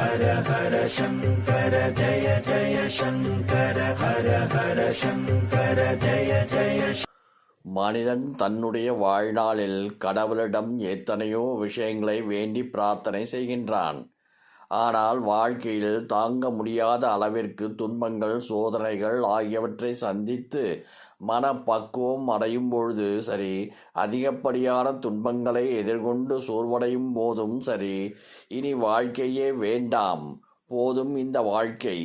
ஹர ஹர சங்கர ஜய ஜய சங்கர ஹர ஹர சங்கர ஜய ஜய மனிதன் தன்னுடைய வாழ்நாளில் கடவுளிடம் எத்தனையோ விஷயங்களை வேண்டி பிரார்த்தனை செய்கின்றான். ஆனால் வாழ்க்கையில் தாங்க முடியாத அளவிற்கு துன்பங்கள் சோதனைகள் ஆகியவற்றை சந்தித்து மனப்பக்குவம் அடையும் பொழுது சரி அதிகப்படியான துன்பங்களை எதிர்கொண்டு சோர்வடையும் போதும் சரி இனி வாழ்க்கையே வேண்டாம். போதும் இந்த வாழ்க்கை.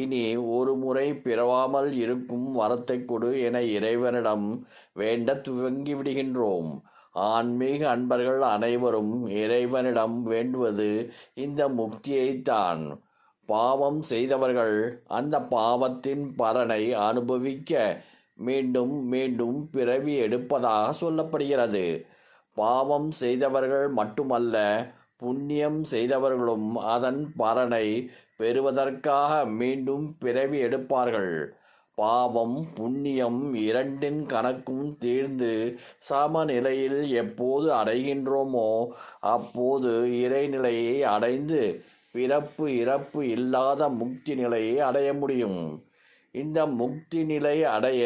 இனி ஒரு முறை பிறவாமல் இருக்கும் வரத்தை கொடு என இறைவனிடம் வேண்ட துவங்கி விடுகின்றோம் ஆன்மீக அன்பர்கள் அனைவரும் இறைவனிடம் வேண்டுவது இந்த முக்தியைத்தான். பாவம் செய்தவர்கள் அந்த பாவத்தின் பலனை அனுபவிக்க மீண்டும் மீண்டும் பிறவி எடுப்பதாக சொல்லப்படுகிறது. பாவம் செய்தவர்கள் மட்டுமல்ல புண்ணியம் செய்தவர்களும் அதன் பலனை பெறுவதற்காக மீண்டும் பிறவி எடுப்பார்கள். பாவம் புண்ணியம் இரண்டின் கணக்கும் தீர்ந்து சமநிலையில் எப்போது அடைகின்றோமோ அப்போது இறைநிலையை அடைந்து பிறப்பு இறப்பு இல்லாத முக்தி நிலையை அடைய முடியும். இந்த முக்தி நிலை அடைய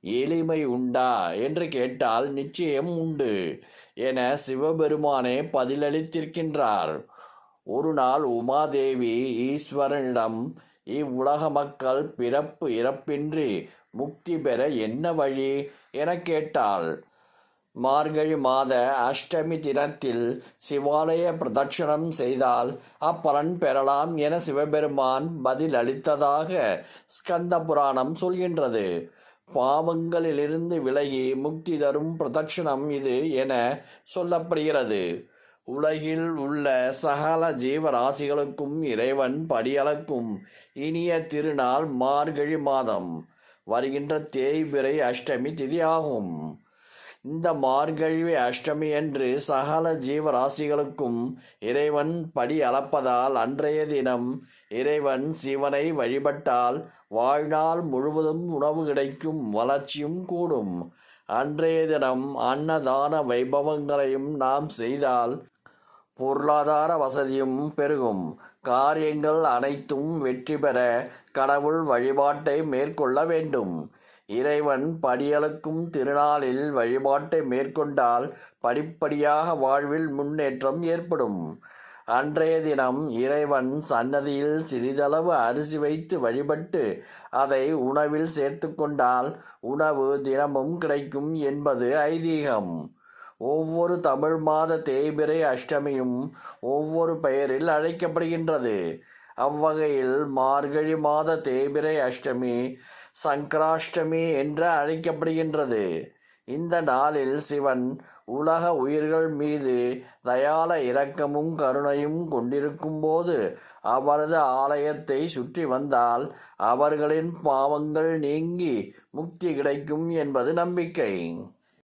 எளிமை உண்டா என்று கேட்டால் நிச்சயம் உண்டு என சிவபெருமானே பதிலளித்திருக்கின்றார். ஒரு நாள் உமாதேவி ஈஸ்வரனிடம் இவ்வுலக மக்கள் பிறப்பு இறப்பின்றி முக்தி பெற என்ன வழி? எனக் கேட்டாள். மார்கழி மாத அஷ்டமி தினத்தில் சிவாலய பிரதட்சணம் செய்தால் அப்பலன் பெறலாம் என சிவபெருமான் பதில் அளித்ததாக ஸ்கந்த புராணம் சொல்கின்றது. பாவங்களிலிருந்து விலகி முக்தி தரும் பிரதட்சணம் இது என சொல்லப்படுகிறது. உலகில் உள்ள சகல ஜீவராசிகளுக்கும் இறைவன் படியளக்கும் இனிய திருநாள் மார்கழி மாதம். வருகின்ற தேய்பிறை அஷ்டமி திதியாகும். இந்த மார்கழி அஷ்டமி என்று சகல ஜீவராசிகளுக்கும் இறைவன் படி அளப்பதால் அன்றைய தினம் இறைவன் சிவனை வழிபட்டால் வாழ்நாள் முழுவதும் உணவு கிடைக்கும் வளர்ச்சியும் கூடும். அன்றைய தினம் அன்னதான வைபவங்களையும் நாம் செய்தால் பொருளாதார வசதியும் பெருகும். காரியங்கள் அனைத்தும் வெற்றி பெற கடவுள் வழிபாட்டை மேற்கொள்ள வேண்டும். இறைவன் படியளக்கும் திருநாளில் வழிபாட்டை மேற்கொண்டால் படிப்படியாக வாழ்வில் முன்னேற்றம் ஏற்படும். அன்றைய தினம் இறைவன் சன்னதியில் சிறிதளவு அரிசி வைத்து வழிபட்டு அதை உணவில் சேர்த்து கொண்டால் உணவு தினமும் கிடைக்கும் என்பது ஐதீகம். ஒவ்வொரு தமிழ் மாத தேய்பிரை அஷ்டமியும் ஒவ்வொரு பெயரில் அழைக்கப்படுகின்றது. அவ்வகையில் மார்கழி மாத தேய்பிரை அஷ்டமி சங்கராஷ்டமி என்று அழைக்கப்படுகின்றது. இந்த நாளில் சிவன் உலக உயிர்கள் மீது தயால இரக்கமும் கருணையும் கொண்டிருக்கும் போது அவரது ஆலயத்தை சுற்றி வந்தால் அவர்களின் பாவங்கள் நீங்கி முக்தி கிடைக்கும் என்பது நம்பிக்கை.